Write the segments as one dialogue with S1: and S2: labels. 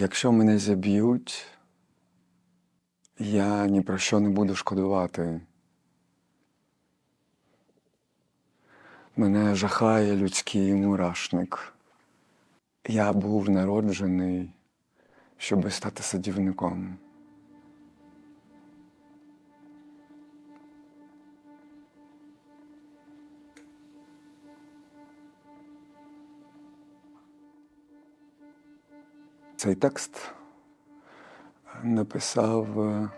S1: Якщо мене заб'ють, я ні про що не буду шкодувати. Мене жахає людський мурашник. Я був народжений, щоб стати садівником. Цей текст написав е,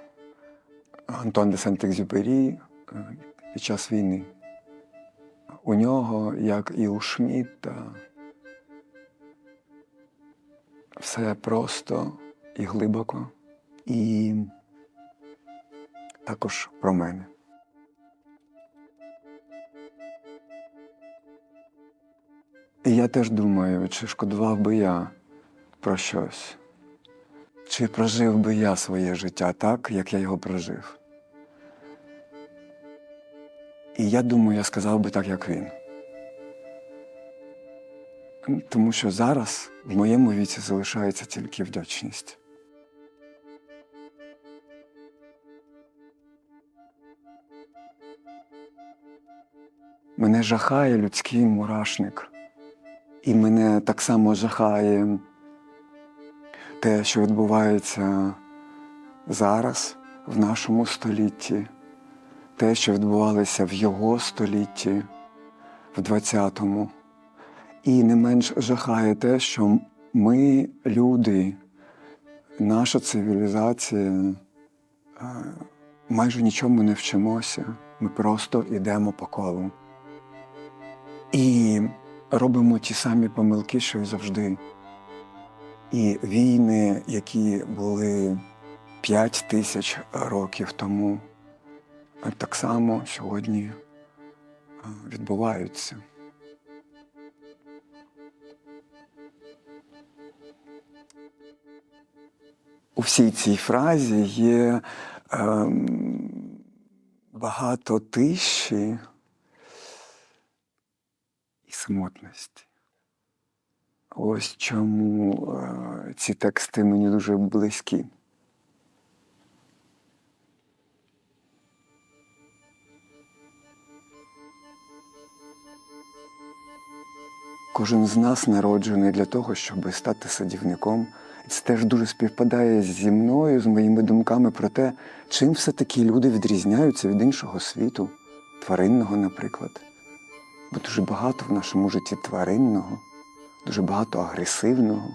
S1: Антон де Сент-Екзюпері е, під час війни. У нього, як і у Шмідта, все просто і глибоко, і також про мене. І я теж думаю, чи шкодував би я про щось. Чи прожив би я своє життя так, як я його прожив? І я думаю, я сказав би так, як він. Тому що зараз в моєму віці залишається тільки вдячність. Мене жахає людський мурашник. І мене так само жахає те, що відбувається зараз в нашому столітті, те, що відбувалося в його столітті, в 20-му. І не менш жахає те, що ми, люди, наша цивілізація, е, майже нічому не вчимося. Ми просто йдемо по колу. І робимо ті самі помилки, що й завжди. І війни, які були 5 тисяч років тому, так само сьогодні е, відбуваються. У всій цій фразі є ем, багато тиші і самотності. Ось чому е, ці тексти мені дуже близькі. Кожен з нас народжений для того, щоб стати садівником. І це теж дуже співпадає зі мною, з моїми думками про те, чим все-таки люди відрізняються від іншого світу, тваринного, наприклад. Бо дуже багато в нашому житті тваринного дуже багато агресивного,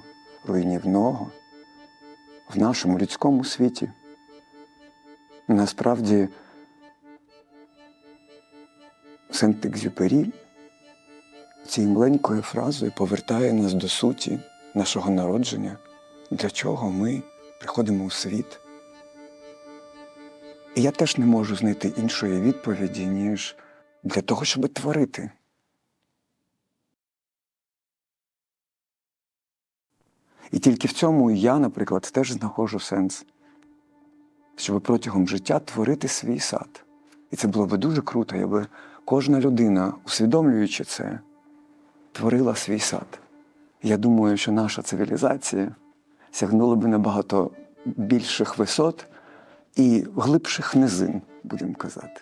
S1: руйнівного в нашому людському світі. Насправді, Сент-Екзюпері цією маленькою фразою повертає нас до суті нашого народження, для чого ми приходимо у світ. І я теж не можу знайти іншої відповіді, ніж для того, щоб творити. І тільки в цьому я, наприклад, теж знаходжу сенс, щоб протягом життя творити свій сад. І це було би дуже круто, якби кожна людина, усвідомлюючи це, творила свій сад. Я думаю, що наша цивілізація сягнула би набагато більших висот і глибших низин, будемо казати.